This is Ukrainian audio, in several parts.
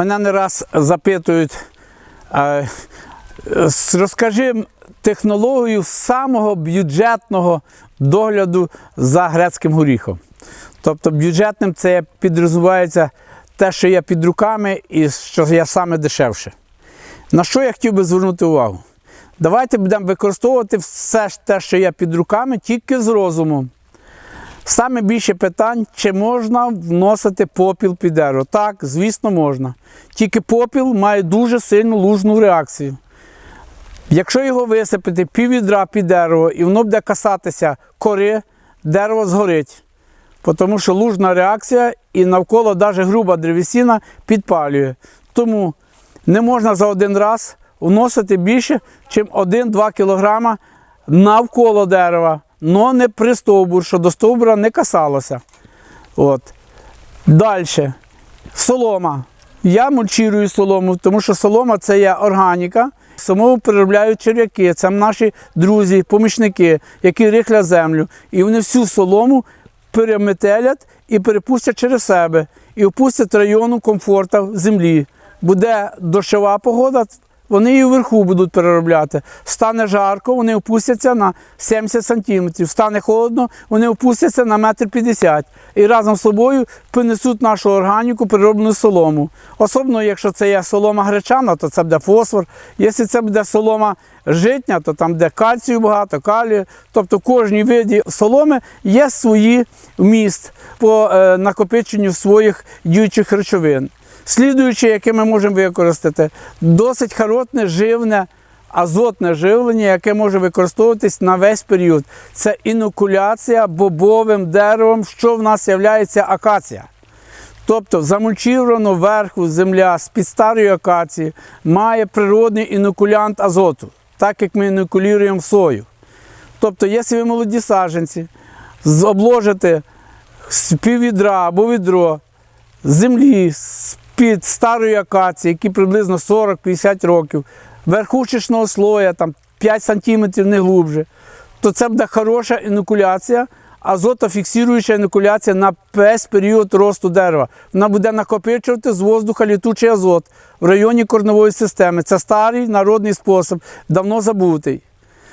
Мене не раз запитують, розкажи технологію самого бюджетного догляду за грецьким горіхом. Тобто бюджетним це підрозуміється те, що є під руками і що є саме дешевше. На що я хотів би звернути увагу? Давайте будемо використовувати все те, що є під руками, тільки з розумом. Саме більше питань, чи можна вносити попіл під дерево. Так, звісно, можна. Тільки попіл має дуже сильну лужну реакцію. Якщо його висипати пів відра під дерево і воно буде касатися кори, дерево згорить. Тому що лужна реакція і навколо навіть груба древесина підпалює. Тому не можна за один раз вносити більше, ніж 1-2 кг навколо дерева, але не при стовбур, що до стовбура не касалося. От. Далі. Солома. Я мульчирую солому, тому що солома це є органіка. Солому переробляють черв'яки. Це наші друзі, помічники, які рихлять землю. І вони всю солому переметелять і перепустять через себе. І опустять району комфорту землі. Буде дощова погода, вони і вверху будуть переробляти. Стане жарко, вони опустяться на 70 сантиметрів. Стане холодно, вони опустяться на метр 50 і разом з собою принесуть нашу органіку, перероблену солому. Особливо, якщо це є солома гречана, то це буде фосфор. Якщо це буде солома житня, то там де кальцію багато, калію. Тобто кожній виді соломи є свої вміст по е, накопиченню своїх діючих речовин. Слідуюче, яке ми можемо використати, досить хороше живне азотне живлення, яке може використовуватись на весь період. Це інокуляція бобовим деревом, що в нас є акація. Тобто замульчировано верху земля з-під старої акації має природний інокулянт азоту, так як ми інокулюємо сою. Тобто, якщо ви молоді саджанці, з- обложите з піввідра або відро землі з-під старої акації, які приблизно 40-50 років, верхушечного слоя там 5 см не глубже, то це буде хороша інокуляція, азотофіксуюча інокуляція на весь період росту дерева. Вона буде накопичувати з воздуха літучий азот в районі корневої системи. Це старий народний спосіб, давно забутий.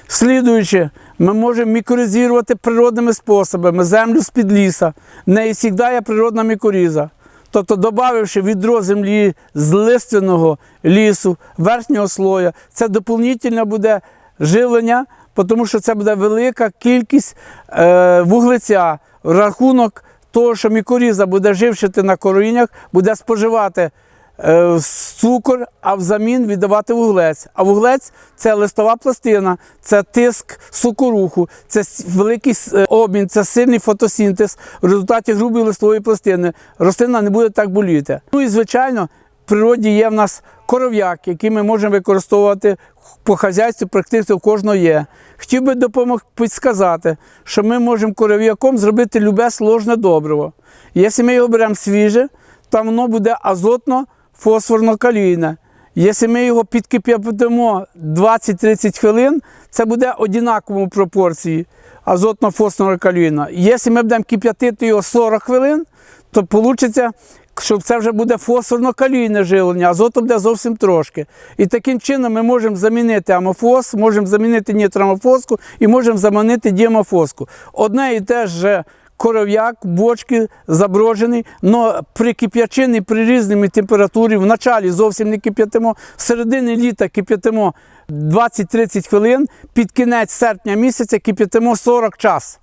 Слідуючи, ми можемо мікоризувати природними способами землю з-під ліса. В неї завжди є природна мікоріза. Тобто, додавши відро землі з лиственного лісу, верхнього слоя, це доповнительне буде живлення, тому що це буде велика кількість е, вуглеця. В рахунок того, що мікоріза буде жившити на коріннях, буде споживати цукор, а взамін віддавати вуглець. А вуглець це листова пластина, це тиск сукоруху, це великий е, обмін, це сильний фотосинтез. В результаті грубої листової пластини рослина не буде так боліти. Ну і звичайно, в природі є в нас коров'як, який ми можемо використовувати по хазяйству, практично у кожного є. Хотів би допомогти підсказати, що ми можемо коров'яком зробити любе сложне добриво. Якщо ми його беремо свіже, то воно буде азотно фосфорно-калійне. Якщо ми його підкип'ятимо 20-30 хвилин, це буде однаково пропорції азотно-фосфорно-калійна. Якщо ми будемо кип'ятити його 40 хвилин, то вийде, що це вже буде фосфорно-калійне живлення, азоту буде зовсім трошки. І таким чином ми можемо замінити амофос, можемо замінити нітрамофоску і можемо замінити діамофоску. Одне і те ж коров'як, бочки заброджений, але при кип'ячині, при різній температурі, в началі зовсім не кип'ятимо, в середині літа кип'ятимо 20-30 хвилин, під кінець серпня місяця кип'ятимо 40 час.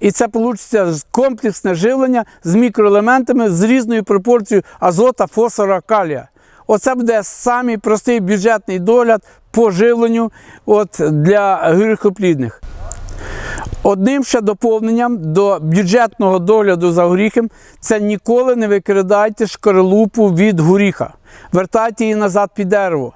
І це вийде комплексне живлення з мікроелементами з різною пропорцією азота, фосфора, калія. Оце буде самий простий бюджетний догляд по живленню от, для гріхоплідних. Одним ще доповненням до бюджетного догляду за горіхом це ніколи не викидайте шкаралупу від горіха. Вертайте її назад під дерево.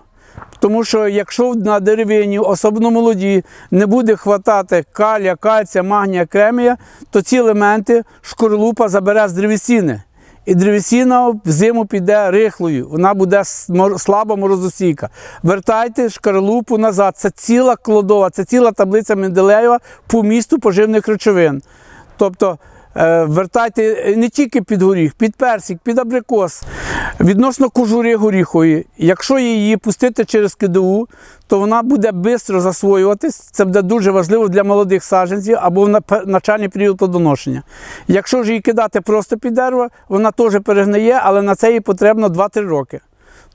Тому що якщо на деревині, особливо молоді, не буде хватати калія, кальція, магнія, кремія, то ці елементи шкорлупа забере з древесини. І древесина взиму піде рихлою, вона буде слаба слабо морозостійка. Вертайте шкарлупу назад. Це ціла кладова, це ціла таблиця Менделеєва по місту поживних речовин. Тобто вертайте не тільки під горіх, під персик, під абрикос. Відносно кожури горіхової, якщо її пустити через КДУ, то вона буде швидко засвоюватись. Це буде дуже важливо для молодих саджанців або в начальний період плодоношення. Якщо ж її кидати просто під дерево, вона теж перегниє, але на це їй потрібно 2-3 роки.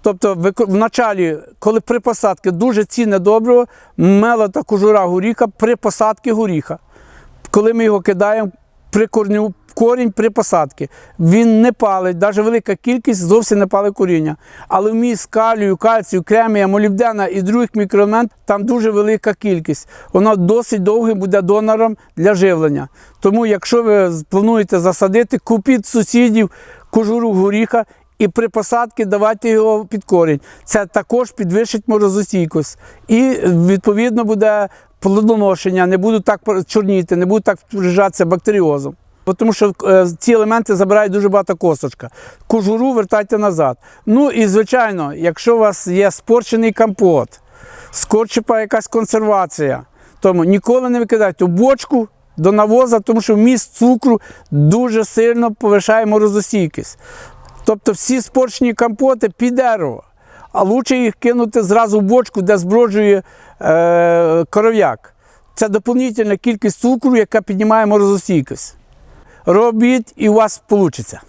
Тобто в началі, коли при посадці дуже цінне добриво, мелота кожура горіха при посадці горіха. Коли ми його кидаємо при корню, корінь при посадці, він не палить, навіть велика кількість зовсім не палить коріння. Але вміст калію, кальцію, кремія, молібдена і других мікроелемент там дуже велика кількість. Вона досить довгим буде донором для живлення. Тому, якщо ви плануєте засадити, купіть сусідів кожуру горіха і при посадці давайте його під корінь. Це також підвищить морозостійкость. І відповідно буде плодоношення, не будуть так чорніти, не будуть так вражатися бактеріозом. Тому що е, ці елементи забирають дуже багато косточка. Кожуру вертайте назад. Ну і звичайно, якщо у вас є спорчений компот, скорчипа якась консервація, тому ніколи не викидайте в бочку до навоза, тому що вміст цукру дуже сильно повишає морозостійкість. Тобто всі спорчні компоти під дерево. А лучше їх кинути зразу в бочку, де зброджує е, коров'як. Це доповнительна кількість цукру, яка піднімає морозостійкість. Робіть і у вас вийде.